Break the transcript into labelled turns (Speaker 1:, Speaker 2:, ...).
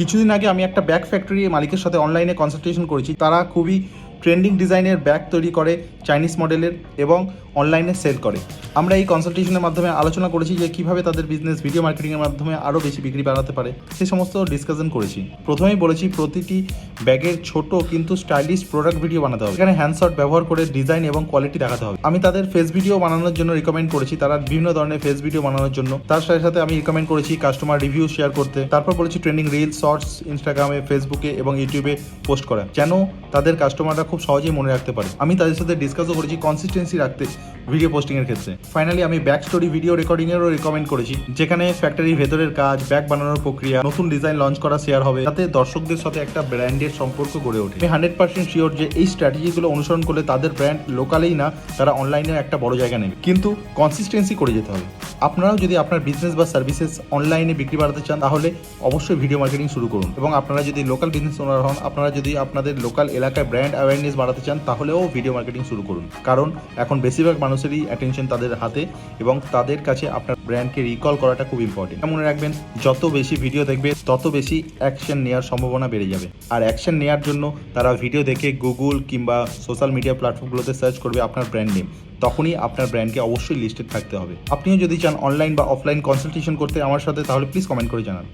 Speaker 1: কিছুদিন আগে আমি একটা ব্যাগ ফ্যাক্টরি মালিকের সাথে অনলাইনে কনসালটেশন করেছি। তারা খুবই ট্রেন্ডিং ডিজাইনের ব্যাগ তৈরি করে চাইনিজ মডেলের এবং অনলাইনে সেল করে। আমরা এই কনসালটেশনের মাধ্যমে আলোচনা করেছি যে কীভাবে তাদের বিজনেস ভিডিও মার্কেটিংয়ের মাধ্যমে আরও বেশি বিক্রি বাড়াতে পারে। সে সমস্ত ডিসকাশন করেছি। প্রথমেই বলেছি প্রতিটি ব্যাগের ছোট কিন্তু স্টাইলিশ প্রোডাক্ট ভিডিও বানাতে হবে। এখানে হ্যান্ডশট ব্যবহার করে ডিজাইন এবং কোয়ালিটি দেখাতে হবে। আমি তাদের ফেস ভিডিও বানানোর জন্য রিকমেন্ড করেছি। তারা বিভিন্ন ধরনের ফেস ভিডিও বানানোর জন্য। তার সাথে সাথে আমি রিকমেন্ড করেছি কাস্টমার রিভিউ শেয়ার করতে। তারপর বলেছি ট্রেন্ডিং রিলস শর্টস ইনস্টাগ্রামে ফেসবুকে এবং ইউটিউবে পোস্ট করা। যেন তাদের কাস্টমাররা খুব সহজেই মনে রাখতে পারে। আমি তাদের সাথে ডিসকাসও করেছি কনসিস্টেন্সি রাখতে ভিডিও পোস্টিংয়ের ক্ষেত্রে। ফাইনালি আমি ব্যাক স্টোরি ভিডিও রেকর্ডিং এরও রিকমেন্ড করেছি, যেখানে ফ্যাক্টরির ভেতরের কাজ ব্যাগ বানানোর প্রক্রিয়া, নতুন ডিজাইন লঞ্চ করা শেয়ার হবে, যাতে দর্শকদের সাথে একটা ব্র্যান্ডের সম্পর্ক গড়ে ওঠে। আমি হান্ড্রেড পার্সেন্ট শিওর যে এই স্ট্র্যাটেজিগুলো অনুসরণ করলে তাদের ব্র্যান্ড লোকালেই না, তারা অনলাইনে একটা বড় জায়গা নেবে। কিন্তু কনসিস্টেন্সি করে যেতে হবে। আপনারাও যদি আপনার বিজনেস বা সার্ভিসেস অনলাইনে বিক্রি বাড়াতে চান, তাহলে অবশ্যই ভিডিও মার্কেটিং শুরু করুন। এবং আপনারা যদি লোকাল বিজনেস ওনার হন, আপনারা যদি আপনাদের লোকাল এলাকায় ব্র্যান্ড অ্যাওয়ারনেস বাড়াতে চান, তাহলেও ভিডিও মার্কেটিং শুরু করুন। কারণ এখন বেশিরভাগ মানুষেরই অ্যাটেনশন তাদের হাতে এবং তাদের কাছে আপনার ব্র্যান্ডকে রিকল করাটা খুব ইম্পর্টেন্ট মনে রাখবেন, যত বেশি ভিডিও দেখবে, তত বেশি অ্যাকশন নেওয়ার সম্ভাবনা বেড়ে যাবে। আর অ্যাকশন নেওয়ার জন্য তারা ভিডিও দেখে গুগল কিংবা সোশ্যাল মিডিয়া প্ল্যাটফর্মগুলোতে সার্চ করবে আপনার ব্র্যান্ড নেম তখনই আপনার ব্র্যান্ডকে অবশ্যই লিস্টেড থাকতে হবে। আপনিও যদি চান অনলাইন বা অফলাইন কনসালটেশন করতে আমার সাথে, তাহলে প্লিজ কমেন্ট করে জানান।